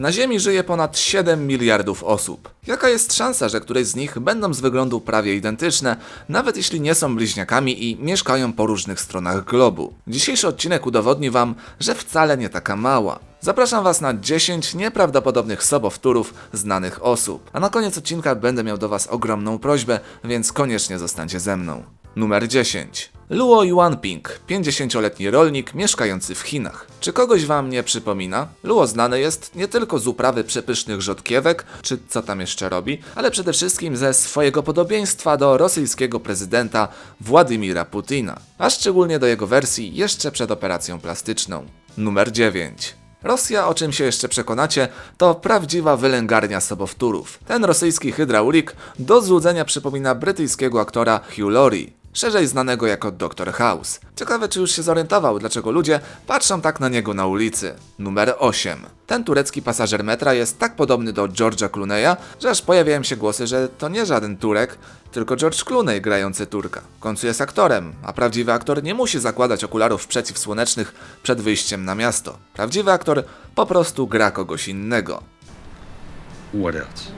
Na Ziemi żyje ponad 7 miliardów osób. Jaka jest szansa, że któreś z nich będą z wyglądu prawie identyczne, nawet jeśli nie są bliźniakami i mieszkają po różnych stronach globu? Dzisiejszy odcinek udowodni Wam, że wcale nie taka mała. Zapraszam Was na 10 nieprawdopodobnych sobowtórów znanych osób. A na koniec odcinka będę miał do Was ogromną prośbę, więc koniecznie zostańcie ze mną. Numer 10. Luo Yuanping, 50-letni rolnik mieszkający w Chinach. Czy kogoś wam nie przypomina? Luo znany jest nie tylko z uprawy przepysznych rzodkiewek, czy co tam jeszcze robi, ale przede wszystkim ze swojego podobieństwa do rosyjskiego prezydenta Władimira Putina, a szczególnie do jego wersji jeszcze przed operacją plastyczną. Numer 9. Rosja, o czym się jeszcze przekonacie, to prawdziwa wylęgarnia sobowtórów. Ten rosyjski hydraulik do złudzenia przypomina brytyjskiego aktora Hugh Laurie, szerzej znanego jako Dr. House. Ciekawe, czy już się zorientował, dlaczego ludzie patrzą tak na niego na ulicy. Numer 8. Ten turecki pasażer metra jest tak podobny do George'a Clooney'a, że aż pojawiają się głosy, że to nie żaden Turek, tylko George Clooney grający Turka. W końcu jest aktorem, a prawdziwy aktor nie musi zakładać okularów przeciwsłonecznych przed wyjściem na miasto. Prawdziwy aktor po prostu gra kogoś innego. What else?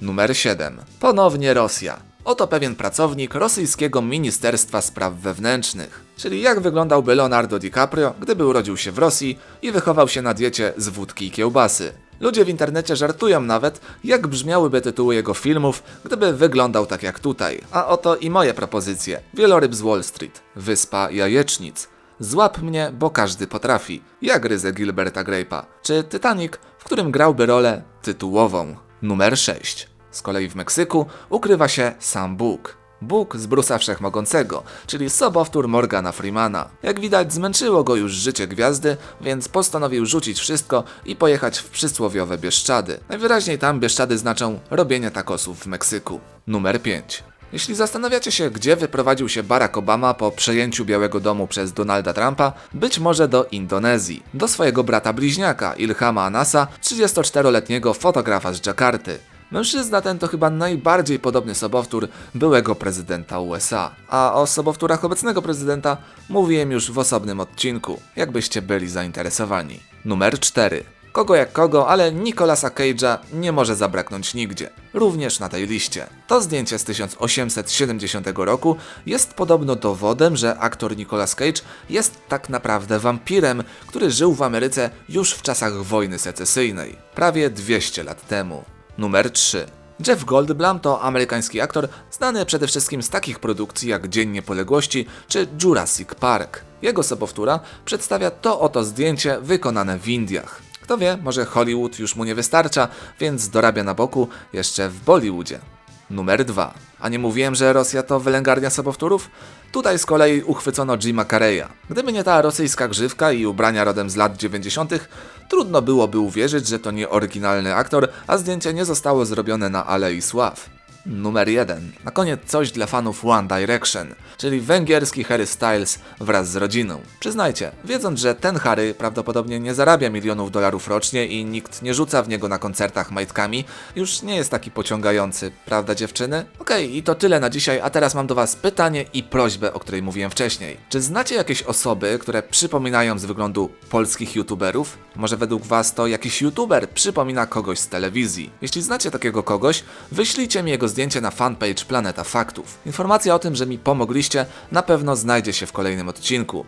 Numer 7. Ponownie Rosja. Oto pewien pracownik rosyjskiego Ministerstwa Spraw Wewnętrznych. Czyli jak wyglądałby Leonardo DiCaprio, gdyby urodził się w Rosji i wychował się na diecie z wódki i kiełbasy. Ludzie w internecie żartują nawet, jak brzmiałyby tytuły jego filmów, gdyby wyglądał tak jak tutaj. A oto i moje propozycje. Wieloryb z Wall Street, Wyspa Jajecznic, Złap mnie, bo każdy potrafi. Ja gryzę Gilberta Grape'a. Czy Titanic, w którym grałby rolę tytułową. Numer 6. Z kolei w Meksyku ukrywa się sam Bóg. Bóg z Brusa Wszechmogącego, czyli sobowtór Morgana Freemana. Jak widać zmęczyło go już życie gwiazdy, więc postanowił rzucić wszystko i pojechać w przysłowiowe Bieszczady. Najwyraźniej tam Bieszczady znaczą robienie takosów w Meksyku. Numer 5. Jeśli zastanawiacie się, gdzie wyprowadził się Barack Obama po przejęciu Białego Domu przez Donalda Trumpa, być może do Indonezji, do swojego brata bliźniaka Ilhama Anasa, 34-letniego fotografa z Dżakarty. Mężczyzna ten to chyba najbardziej podobny sobowtór byłego prezydenta USA. A o sobowtórach obecnego prezydenta mówiłem już w osobnym odcinku, jakbyście byli zainteresowani. Numer 4. Kogo jak kogo, ale Nicolasa Cage'a nie może zabraknąć nigdzie. Również na tej liście. To zdjęcie z 1870 roku jest podobno dowodem, że aktor Nicolas Cage jest tak naprawdę wampirem, który żył w Ameryce już w czasach wojny secesyjnej, prawie 200 lat temu. Numer 3. Jeff Goldblum to amerykański aktor znany przede wszystkim z takich produkcji jak Dzień Niepodległości czy Jurassic Park. Jego sobowtóra przedstawia to oto zdjęcie wykonane w Indiach. Kto wie, może Hollywood już mu nie wystarcza, więc dorabia na boku jeszcze w Bollywoodzie. Numer 2. A nie mówiłem, że Rosja to wylęgarnia sobowtórów? Tutaj z kolei uchwycono Jima Carreya. Gdyby nie ta rosyjska grzywka i ubrania rodem z lat 90., trudno byłoby uwierzyć, że to nie oryginalny aktor, a zdjęcie nie zostało zrobione na Alei Sław. Numer 1. Na koniec coś dla fanów One Direction, czyli węgierski Harry Styles wraz z rodziną. Przyznajcie, wiedząc, że ten Harry prawdopodobnie nie zarabia milionów dolarów rocznie i nikt nie rzuca w niego na koncertach majtkami, już nie jest taki pociągający, prawda dziewczyny? Okej, i to tyle na dzisiaj, a teraz mam do was pytanie i prośbę, o której mówiłem wcześniej. Czy znacie jakieś osoby, które przypominają z wyglądu polskich youtuberów? Może według was to jakiś youtuber przypomina kogoś z telewizji? Jeśli znacie takiego kogoś, wyślijcie mi jego zdjęcie na fanpage Planeta Faktów. Informacja o tym, że mi pomogliście, na pewno znajdzie się w kolejnym odcinku.